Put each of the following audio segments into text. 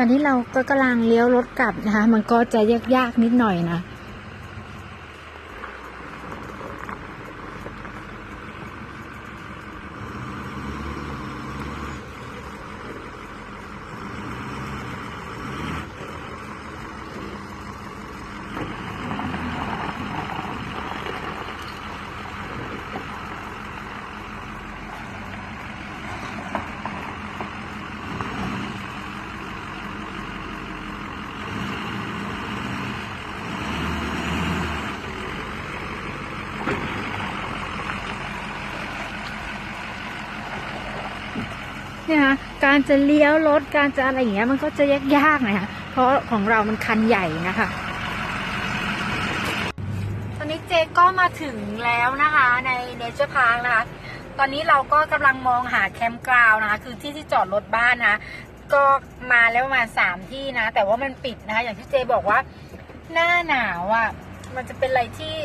ตอนนี้เราก็กำลังเลี้ยวรถกลับนะคะ มันก็จะยากๆนิดหน่อยนะ เนี่ยนะการจะเลี้ยวรถการจะอะไรอย่างเงี้ยมันก็จะยากๆหน่อยค่ะเพราะของเรามันคันใหญ่นะคะตอนนี้เจก็มาถึงแล้วนะคะในเนเจอร์พาร์คนะคะ ตอนนี้เราก็กำลังมองหาแคมป์กราวนะคะ คือที่ที่จอดรถบ้านนะก็มาแล้วประมาณสามที่นะ แต่ว่ามันปิดนะคะ อย่างที่เจบอกว่าหน้าหนาวอะมันจะเป็นอะไรที่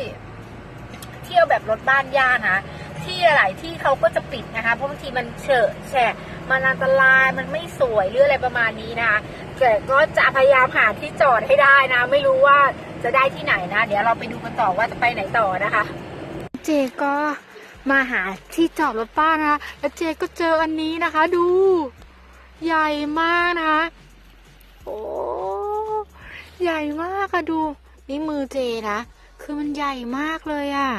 เที่ยวแบบรถบ้านยากนะ ที่หลายที่เขาก็จะปิดนะคะเพราะบางทีมันเฉอะแฉะมันอันตรายมันไม่สวยหรืออะไรประมาณนี้นะคะแต่ก็จะพยายามหาที่จอดให้ได้นะ ไม่รู้ว่าจะได้ที่ไหนนะ เดี๋ยวเราไปดูกันต่อว่าจะไปไหนต่อนะคะ เจก็มาหาที่จอดรถป้านะคะแล้วเจก็เจออันนี้นะคะ ดู ใหญ่มากนะคะโอ้ใหญ่มากอะดู นี่มือเจนะ คือมันใหญ่มากเลยอะ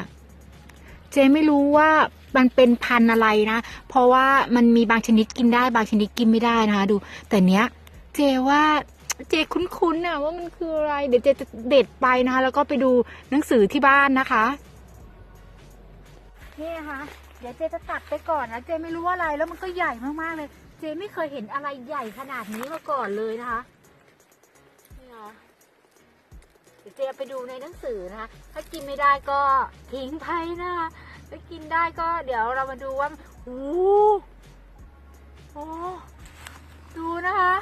เจไม่รู้ว่ามันเป็นพันธุ์อะไรนะ เพราะว่ามันมีบางชนิดกินได้บางชนิดกินไม่ได้นะคะ ดู แต่เนี้ยเจว่าเจคุ้นๆนะว่ามันคืออะไร เดี๋ยวเจจะเด็ดไปนะคะ แล้วก็ไปดูหนังสือที่บ้านนะคะ นี่นะคะ เดี๋ยวเจจะตัดไปก่อนนะ เจไม่รู้ว่าอะไรแล้วมันก็ใหญ่มากๆเลย เจไม่เคยเห็นอะไรใหญ่ขนาดนี้มาก่อนเลยนะคะนี่ค่ะเดี๋ยวเจไปดูในหนังสือนะคะ ถ้ากินไม่ได้ก็ทิ้งไปนะคะ ถ้ากินได้ก็เดี๋ยวเรามาดูว่าโอ้โหโอ้ดูนะคะ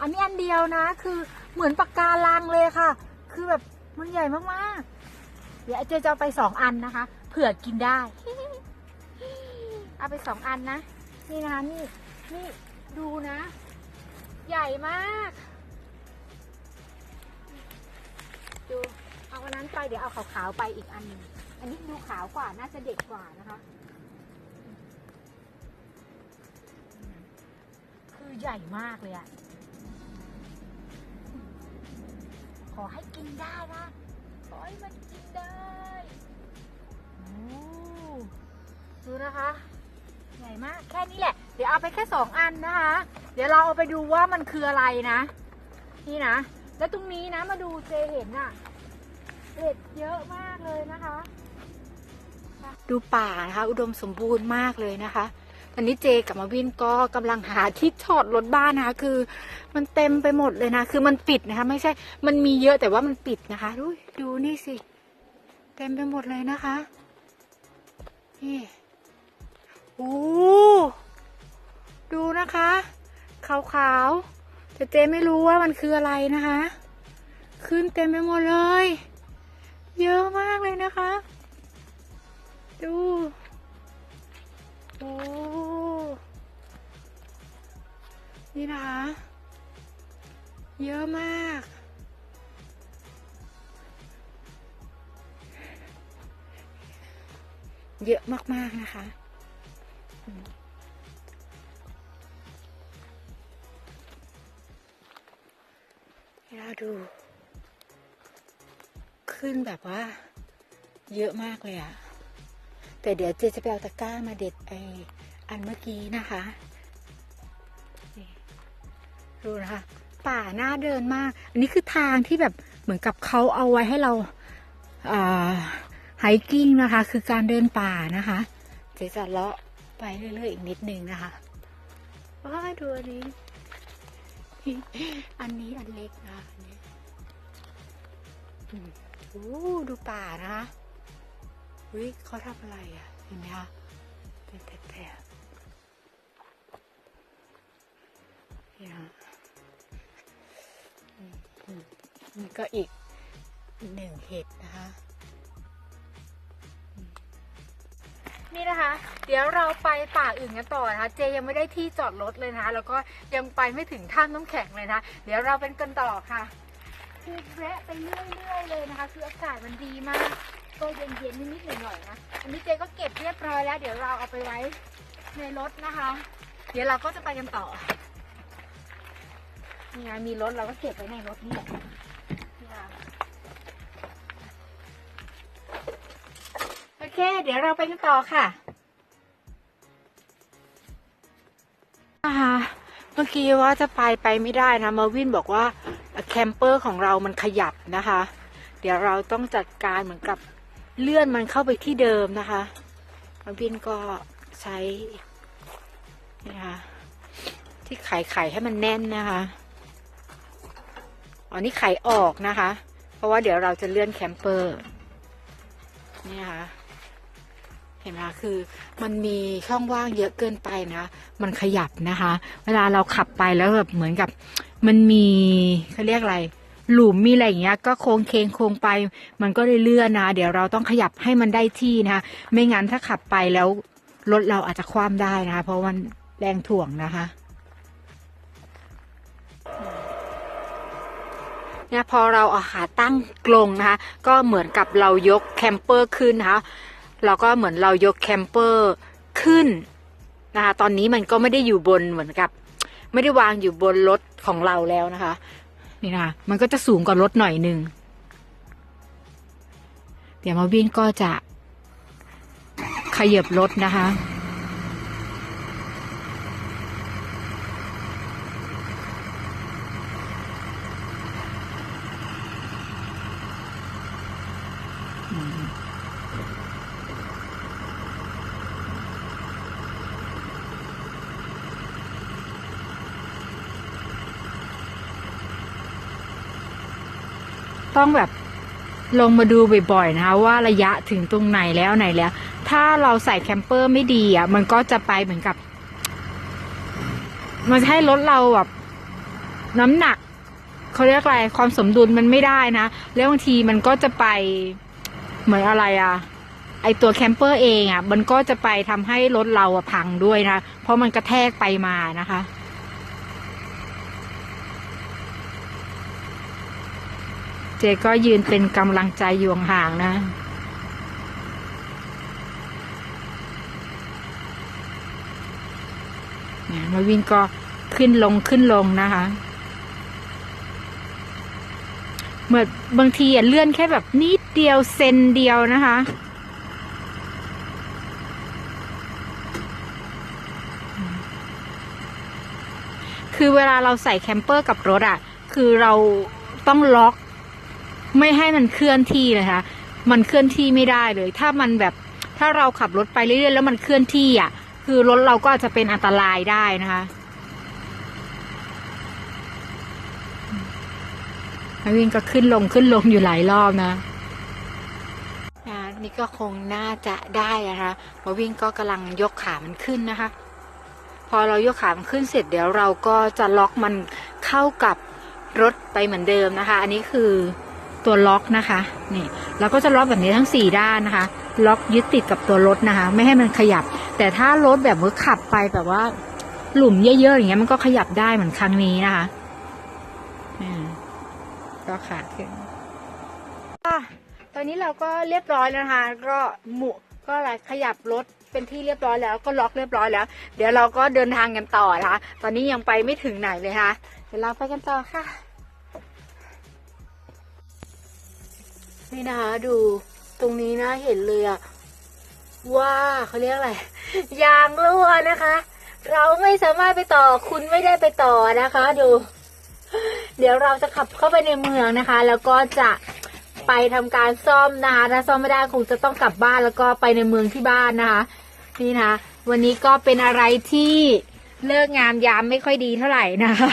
อันนี้อันเดียวนะ คือเหมือนปากการังเลยค่ะ คือแบบมันใหญ่มากๆ เดี๋ยวเจจะเอาไปสองอันนะคะ เผื่อกินได้ เอาไปสองอันนะ นี่นะคะนี่นี่ดูนะ ใหญ่มาก ดู เอาอันนั้นไปเดี๋ยวเอาขาวๆไปอีกอันนึง อันนี้ดูขาวกว่าน่าจะเด็กกว่านะคะ คือใหญ่มากเลยอะขอให้กินได้นะ ขอให้มันกินได้โอ้ดูนะคะ ใหญ่มากแค่นี้แหละ เดี๋ยวเอาไปแค่สองอันนะคะ เดี๋ยวเราเอาไปดูว่ามันคืออะไรนะ นี่นะ แล้วตรงนี้นะมาดูเจเห็นอะเห็ดเยอะมากเลยนะคะ ดูป่านะคะ อุดมสมบูรณ์มากเลยนะคะ ตอนนี้เจกับมาวินก็กำลังหาที่จอดรถบ้านนะคะคือ มันเต็มไปหมดเลยนะ คือมันปิดนะคะ ไม่ใช่ มันมีเยอะแต่ว่ามันปิดนะคะ ดูดูนี่สิ เต็มไปหมดเลยนะคะ นี่โอ้ดูนะคะ ขาวๆ แต่เจไม่รู้ว่ามันคืออะไรนะคะ ขึ้นเต็มไปหมดเลย เยอะมากเลยนะคะ ดู โอ้ นี่นะคะ เยอะมาก เยอะมาก ๆ นะคะเราดู ขึ้นแบบว่า เยอะมากเลยอะ แต่เดี๋ยวเจจะไปเอาตะกร้ามาเด็ดไออันเมื่อกี้นะคะดูนะคะ ป่าหน้าเดินมาก อันนี้คือทางที่แบบเหมือนกับเขาเอาไว้ให้เราไฮกิ้งนะคะ คือการเดินป่านะคะ เจจะเลาะไปเรื่อยๆอีกนิดนึงนะคะว้าดูอันนี้ อันนี้อันเล็กนะคะอันนี้โอ้ดูป่านะคะ วิเขาทำอะไรอะ เห็นไหมคะเป็นแถบๆเนี่ยอืมนี่ก็อีกหนึ่งเห็ดนะคะ นี่นะคะ เดี๋ยวเราไปป่าอื่นกันต่อนะคะ เจยังไม่ได้ที่จอดรถเลยนะคะ แล้วก็ยังไปไม่ถึงถ้ำน้ำแข็งเลยนะคะเดี๋ยวเราเป็นกันต่อค่ะคือแวะไปเรื่อยๆเลยนะคะ คืออากาศมันดีมาก ก็เย็นๆนิดๆหน่อยๆนะอันนี้เจก็เก็บเรียบร้อยแล้ว เดี๋ยวเราเอาไปไว้ในรถนะคะ เดี๋ยวเราก็จะไปกันต่อนี่ไงมีรถเราก็เก็บไว้ในรถนี่แหละโอเค เดี๋ยวเราไปกันต่อค่ะนะคะเมื่อกี้ว่าจะไปไปไม่ได้นะ มาวินบอกว่าแคมเปอร์ของเรามันขยับนะคะ เดี๋ยวเราต้องจัดการเหมือนกับ เลื่อนมันเข้าไปที่เดิมนะคะมาวินก็ใช้นี่ค่ะที่ไข่ไข่ให้มันแน่นนะคะอ๋อนี่ไข่ออกนะคะ เพราะว่าเดี๋ยวเราจะเลื่อนแคมเปอร์นี่นะคะเห็นไหมคือมันมีช่องว่างเยอะเกินไปนะ มันขยับนะคะ เวลาเราขับไปแล้วแบบเหมือนกับ มันมีเขาเรียกอะไร หลุมมีอะไรอย่างเงี้ยก็โค้งเคงโค้งไป มันก็เลยเลื่อนนะ เดี๋ยวเราต้องขยับให้มันได้ที่นะคะไม่งั้นถ้าขับไปแล้วรถเราอาจจะคว่ำได้นะคะเพราะมันแรงถ่วงนะคะเนี่ยพอเราเอาขาตั้งกลงนะคะก็เหมือนกับเรายกแคมเปอร์ขึ้นนะคะเราก็เหมือนเรายกแคมเปอร์ขึ้นนะคะตอนนี้มันก็ไม่ได้อยู่บนเหมือนกับ ไม่ได้วางอยู่บนรถของเราแล้วนะคะ นี่นะคะมันก็จะสูงกว่ารถหน่อยหนึ่งเดี๋ยวมาวินก็จะขยับรถนะคะ ต้องแบบลงมาดูบ่อยๆนะคะว่าระยะถึงตรงไหนแล้วไหนแล้ว ถ้าเราใส่แคมเปอร์ไม่ดีอะ มันก็จะไปเหมือนกับ มันให้รถเราแบบน้ำหนักเขาเรียกอะไรความสมดุลมันไม่ได้นะ แล้วบางทีมันก็จะไปเหมือนอะไรอะไอตัวแคมเปอร์เองอะ มันก็จะไปทำให้รถเราพังด้วยนะ เพราะมันกระแทกไปมานะคะ เจก็ยืนเป็นกำลังใจอยู่ห่างนะนี่ยมาวินก็ขึ้นลงขึ้นลงนะคะเหมือนบางทีอะเลื่อนแค่แบบนิดเดียวเซนเดียวนะคะคือเวลาเราใส่แคมเปอร์กับรถอะ คือเราต้องล็อก ไม่ให้มันเคลื่อนที่เลยค่ะมันเคลื่อนที่ไม่ได้เลย ถ้ามันแบบถ้าเราขับรถไปเรื่อยๆแล้วมันเคลื่อนที่อะ คือรถเราก็อาจจะเป็นอันตรายได้นะคะวินก็ขึ้นลงขึ้นลงอยู่หลายรอบนะนะนี่ก็คงน่าจะได้นะคะมาวินก็กำลังยกขามันขึ้นนะคะ พอเรายกขามันขึ้นเสร็จเดี๋ยวเราก็จะล็อกมันเข้ากับรถไปเหมือนเดิมนะคะ อันนี้คือ ตัวล็อกนะคะนี่เราก็จะล็อกแบบนี้ทั้งสี่ด้านนะคะ ล็อกยึดติดกับตัวรถนะคะ ไม่ให้มันขยับ แต่ถ้ารถแบบมือขับไปแบบว่า หลุมเยอะๆอย่างเงี้ยมันก็ขยับได้เหมือนครั้งนี้นะคะอืมก็ขาดขึ้นอะตอนนี้เราก็เรียบร้อยแล้วนะคะ ก็หมุก็อะไรขยับรถเป็นที่เรียบร้อยแล้วก็ล็อกเรียบร้อยแล้ว เดี๋ยวเราก็เดินทางกันต่อนะคะ ตอนนี้ยังไปไม่ถึงไหนเลยค่ะ เดี๋ยวเราไปกันต่อค่ะ นี่นะคะดูตรงนี้นะเห็นเลยอะว่าเขาเรียกอะไรยางรั่วนะคะ เราไม่สามารถไปต่อคุณไม่ได้ไปต่อนะคะ ดู เดี๋ยวเราจะขับเข้าไปในเมืองนะคะ แล้วก็จะไปทำการซ่อมนะคะถ้าซ่อมไม่ได้คงจะต้องกลับบ้านแล้วก็ไปในเมืองที่บ้านนะคะ นี่นะวันนี้ก็เป็นอะไรที่เลิกงามยามไม่ค่อยดีเท่าไหร่นะคะ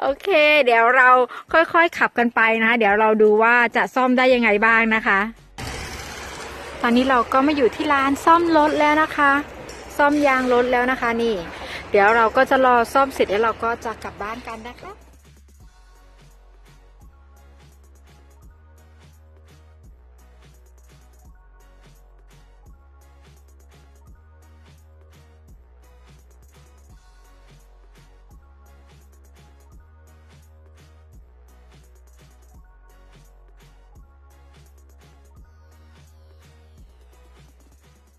โอเค เดี๋ยวเราค่อยๆขับกันไปนะคะเดี๋ยวเราดูว่าจะซ่อมได้ยังไงบ้างนะคะ ตอนนี้เราก็มาอยู่ที่ร้านซ่อมรถแล้วนะคะ ซ่อมยางรถแล้วนะคะนี่ เดี๋ยวเราก็จะรอซ่อมเสร็จแล้วเราก็จะกลับบ้านกันนะคะ